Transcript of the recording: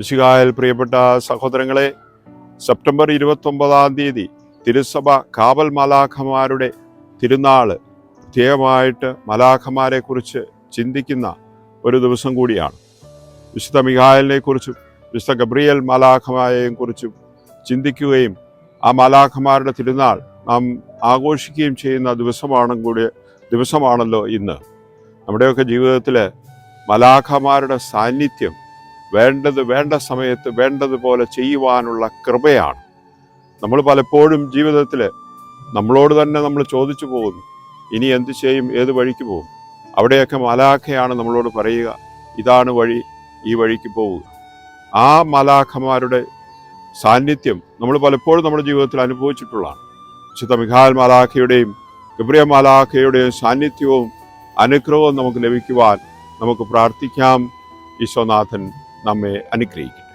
വിശുകായൽ പ്രിയപ്പെട്ട സഹോദരങ്ങളെ സെപ്റ്റംബർ ഇരുപത്തൊമ്പതാം തീയതി തിരുസഭ കാവൽ മലാഖമാരുടെ തിരുനാൾ പ്രത്യേകമായിട്ട് മലാഖമാരെ കുറിച്ച് ചിന്തിക്കുന്ന ഒരു ദിവസം കൂടിയാണ്. വിശുദ്ധ മിഖായലിനെ കുറിച്ചും വിശുദ്ധ ഗബ്രിയൽ മലാഖമാരെയും കുറിച്ചും ചിന്തിക്കുകയും ആ മലാഖമാരുടെ തിരുനാൾ നാം ആഘോഷിക്കുകയും ചെയ്യുന്ന ദിവസമാണ് കൂടി ദിവസമാണല്ലോ ഇന്ന്. നമ്മുടെയൊക്കെ ജീവിതത്തിൽ മലാഖമാരുടെ സാന്നിധ്യം വേണ്ടത് വേണ്ട സമയത്ത് വേണ്ടതുപോലെ ചെയ്യുവാനുള്ള കൃപയാണ്. നമ്മൾ പലപ്പോഴും ജീവിതത്തിൽ നമ്മളോട് തന്നെ നമ്മൾ ചോദിച്ചു പോകുന്നു. ഇനി എന്ത് ചെയ്യും? ഏത് വഴിക്ക് പോകും? അവിടെയൊക്കെ മലാഖയാണ് നമ്മളോട് പറയുക ഇതാണ് വഴി ഈ വഴിക്ക് പോവുക. ആ മലാഖമാരുടെ സാന്നിധ്യം നമ്മൾ പലപ്പോഴും നമ്മുടെ ജീവിതത്തിൽ അനുഭവിച്ചിട്ടുള്ളതാണ്. വിശുദ്ധ മിഖാൽ മലാഖയുടെയും ഗബ്രിയ മലാഖയുടെയും സാന്നിധ്യവും അനുഗ്രഹവും നമുക്ക് ലഭിക്കുവാൻ നമുക്ക് പ്രാർത്ഥിക്കാം. ഈശോനാഥൻ നമ്മെ അനുഗ്രഹിക്കും